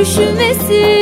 düşmesin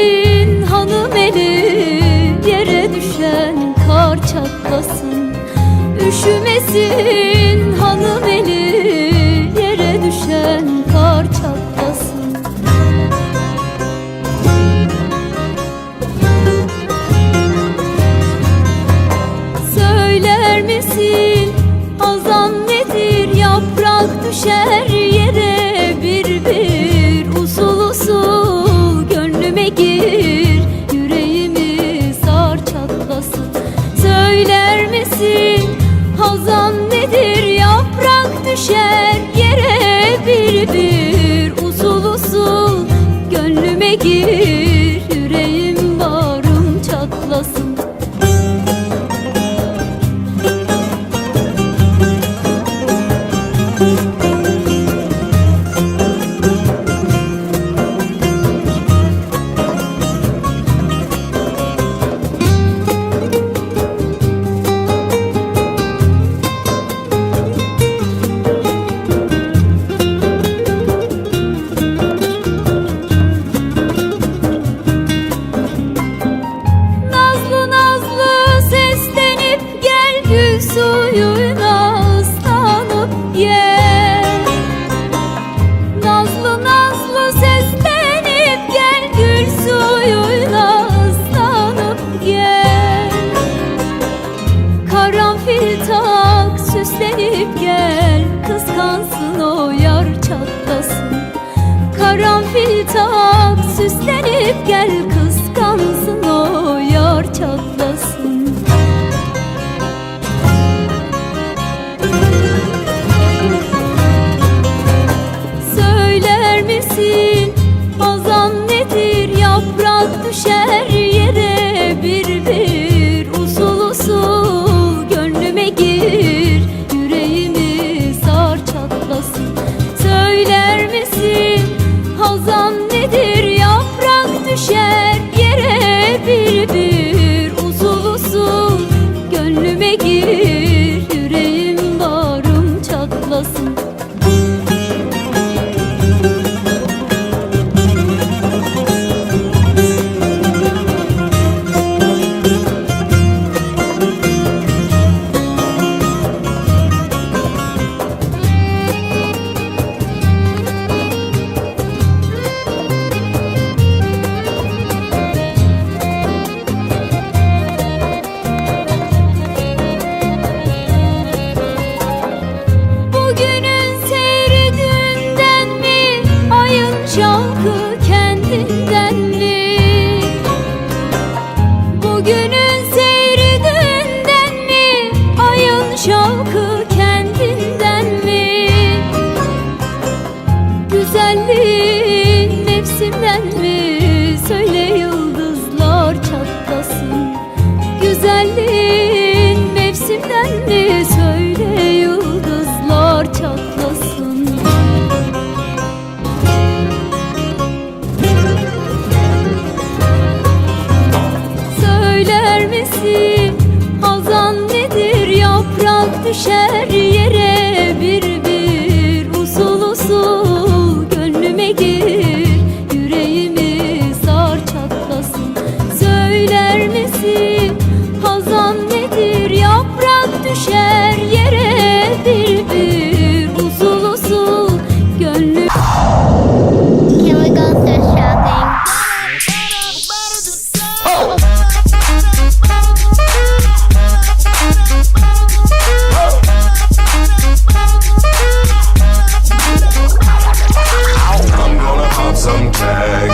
Karanfil tak süslenip gel Kıskansın o yar çatlasın. Söyler misin Hazan nedir yaprak düşer mevsimden mi? Söyle yıldızlar çatlasın Güzelliğin mevsimden mi? Söyle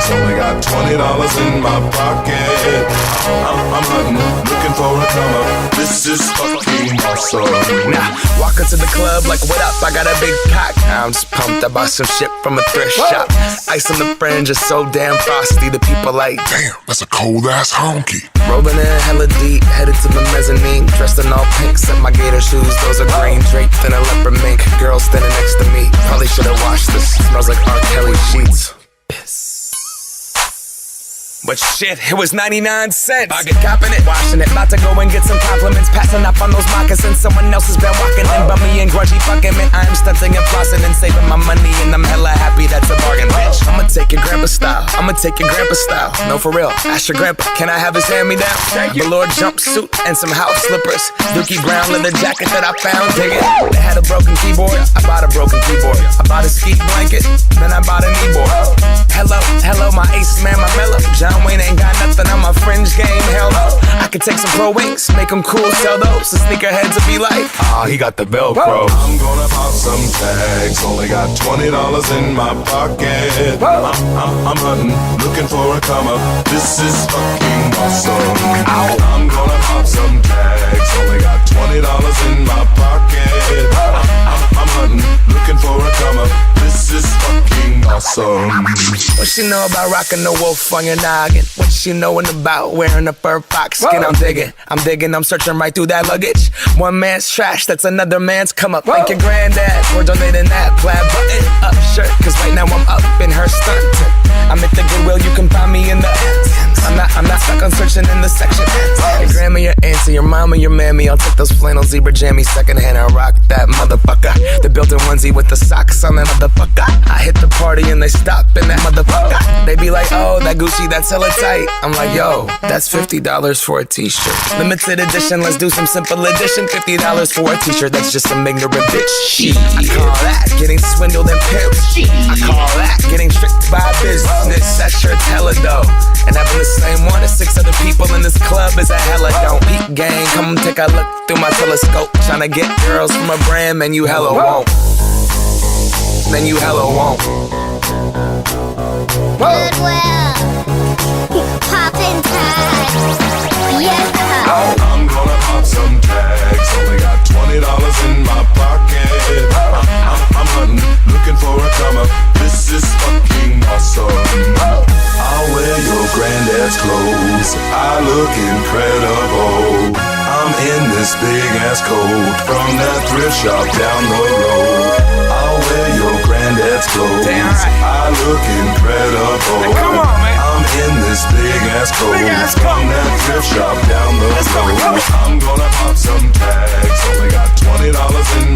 tags. Only got twenty dollars in my pocket. I'm, I'm hunting, looking for a come up. This is fucking awesome. Now, walk into the club like, what up? I got a big pack. I'm just pumped. I bought some shit from a thrift shop. Ice on the fringe is so damn frosty. The people like, Damn, that's a cold ass honky. rolling in hella deep, headed to the mezzanine. Dressed in all pink, set my gator shoes. Those are green draped in a leopard mink. Girl standing next to me. Probably should've washed this. Smells like R. Kelly sheets. But shit, it was 99 cents. I get copping it, washing it. About to go and get some compliments. Passing up on those moccasins. Someone else has been walking in. Bummy and grungy fucking man. I am stunting and flossing and saving my money. And I'm hella happy that's a bargain, bitch. I'ma take your grandpa style. I'ma take your grandpa style. No, for real. Ask your grandpa, can I have his hand me down? Velour jumpsuit and some house slippers. Dookie brown leather jacket that I found. Dig it. They had a broken keyboard. I bought a broken keyboard. I bought a ski blanket. Then I bought a kneeboard. Hello, hello, my ace man, my mellow. John Wayne ain't got nothing on my fringe game. Hell no. I could take some pro wings, make them cool, sell those. The sneakerheads will be like, ah, he got the Velcro. I'm gonna pop some tags. Only got twenty dollars in my pocket. I'm, I'm, I'm hunting, looking for a come up. This is fucking awesome. I'm gonna pop some tags. Only got twenty dollars in my pocket. I'm, I'm, I'm hunting, looking for a come up. This is fucking awesome. What she know about rocking the wolf on your noggin? What she knowin' about wearing a fur fox skin? I'm digging, I'm digging, I'm searching right through that luggage. One man's trash, that's another man's come up. Thank your granddad for donating that plaid button up shirt. Cause right now I'm up in her skirt. I'm at the Goodwill, you can find me in the. I'm not, I'm not stuck on searching in the section. Your grandma, your auntie, your mama, your mammy. I'll take those flannel zebra jammies secondhand and rock that motherfucker. The built-in onesie with the socks on that motherfucker. I hit the party and they stop in that motherfucker. They be like, oh, that Gucci, that's hella tight. I'm like, yo, that's $50 for a t-shirt. Limited edition, let's do some simple edition. $50 for a t-shirt, that's just some ignorant bitch. Shit. I call that getting swindled and pimped. I call that getting tricked by business. That shirt's hella dope. And having the same one as six other people in this club is a hella don't. Peak gang, come take a look through my telescope. Tryna get girls from a brand, man, you hella won't. Man, you hella won't. Goodwill. Clothes. I look incredible. I'm in this big ass coat from that thrift shop down the road. I'll wear your granddad's clothes. Damn right. I look incredible. Hey, come on, man. I'm in this big ass coat from that thrift shop down the Let's go, road. go. I'm gonna pop some tags. Only got twenty dollars in